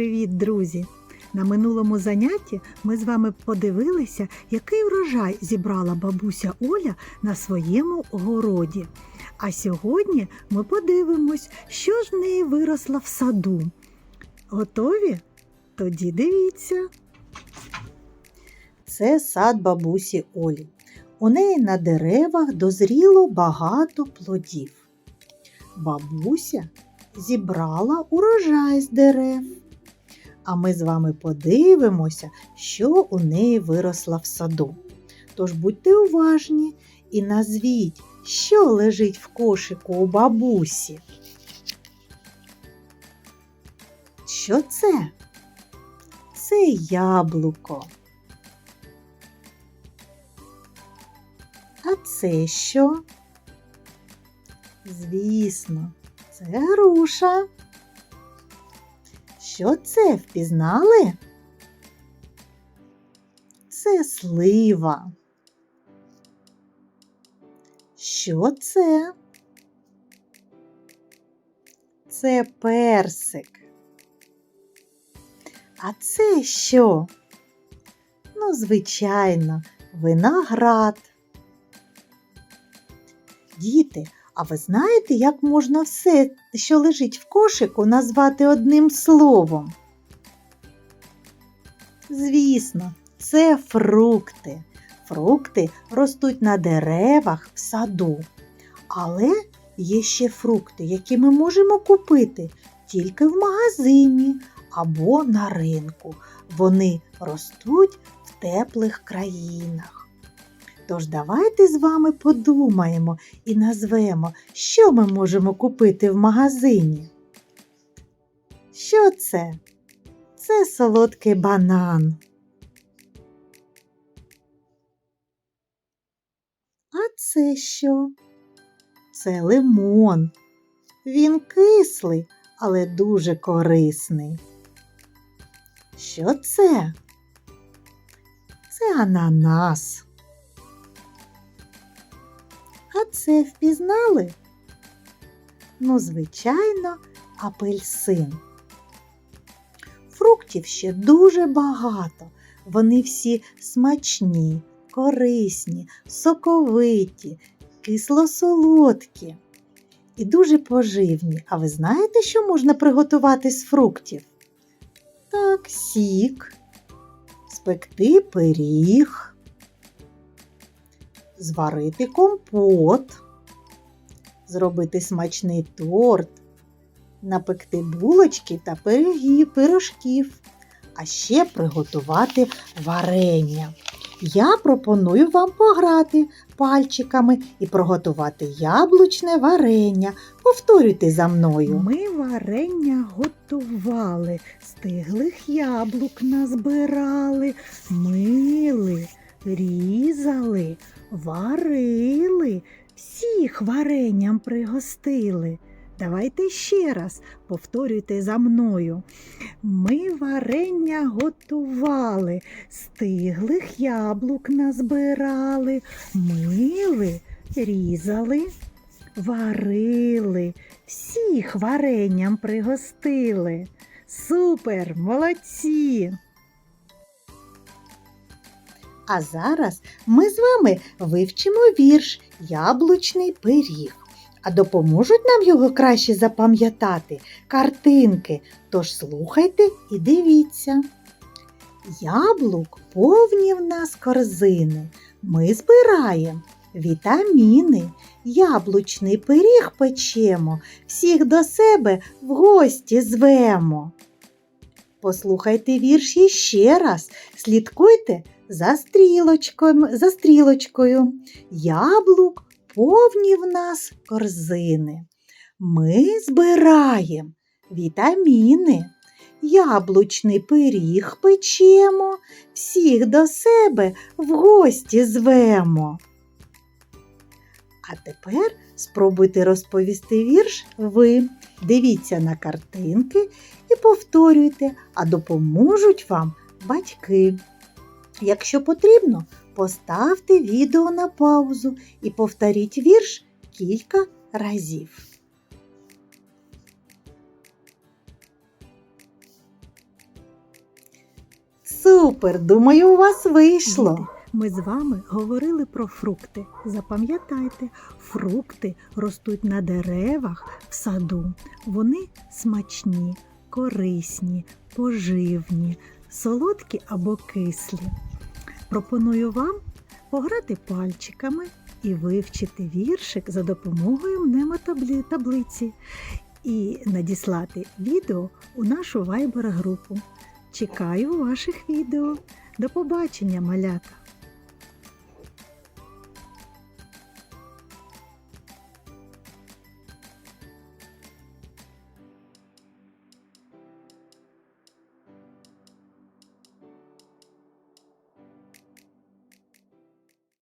привіт, друзі! На минулому занятті ми з вами подивилися, який врожай зібрала бабуся Оля на своєму городі. А сьогодні ми подивимось, що ж в неї виросло в саду. Готові? Тоді дивіться. Це сад бабусі Олі. У неї на деревах дозріло багато плодів. Бабуся зібрала урожай з дерев. А ми з вами подивимося, що у неї виросло в саду. Тож будьте уважні і назвіть, що лежить в кошику у бабусі. Що це? Це яблуко. А це що? Звісно, це груша. Що це впізнали? Це слива. Що це? Це персик. А це що? Ну, звичайно, виноград. Діти, а ви знаєте, як можна все, що лежить в кошику, назвати одним словом? Звісно, це фрукти. Фрукти ростуть на деревах в саду. Але є ще фрукти, які ми можемо купити тільки в магазині або на ринку. Вони ростуть в теплих країнах. Тож давайте з вами подумаємо і назвемо, що ми можемо купити в магазині. Що це? Це солодкий банан. А це що? Це лимон. Він кислий, але дуже корисний. Що це? Це ананас. Це впізнали? Ну, звичайно, апельсин. Фруктів ще дуже багато. Вони всі смачні, корисні, соковиті, кисло-солодкі і дуже поживні. А ви знаєте, що можна приготувати з фруктів? Так, сік, спекти пиріг зварити компот, зробити смачний торт, напекти булочки та пирожків, а ще приготувати варення. Я пропоную вам пограти пальчиками і приготувати яблучне варення. Повторюйте за мною. Ми варення готували, стиглих яблук назбирали, мили, різали, варили, всіх варенням пригостили. Давайте ще раз повторюйте за мною. Ми варення готували, стиглих яблук назбирали, мили, різали, варили, всіх варенням пригостили. Супер, молодці! А зараз ми з вами вивчимо вірш Яблучний пиріг. А допоможуть нам його краще запам'ятати картинки. Тож слухайте і дивіться. Яблук повні в нас корзини. Ми збираємо вітаміни, яблучний пиріг печемо, всіх до себе в гості звемо. Послухайте вірш іще раз, слідкуйте за стрілочкою, за стрілочкою. Яблук повні в нас корзини. Ми збираємо вітаміни, яблучний пиріг печемо, всіх до себе в гості звемо. А тепер спробуйте розповісти вірш ви. Дивіться на картинки і повторюйте, а допоможуть вам батьки. Якщо потрібно, поставте відео на паузу і повторіть вірш кілька разів. Супер! Думаю, у вас вийшло. Ми з вами говорили про фрукти. Запам'ятайте, фрукти ростуть на деревах в саду. Вони смачні, корисні, поживні, солодкі або кислі. Пропоную вам пограти пальчиками і вивчити віршик за допомогою мнемотаблиці і надіслати відео у нашу вайбер-групу. Чекаю ваших відео. До побачення, малята!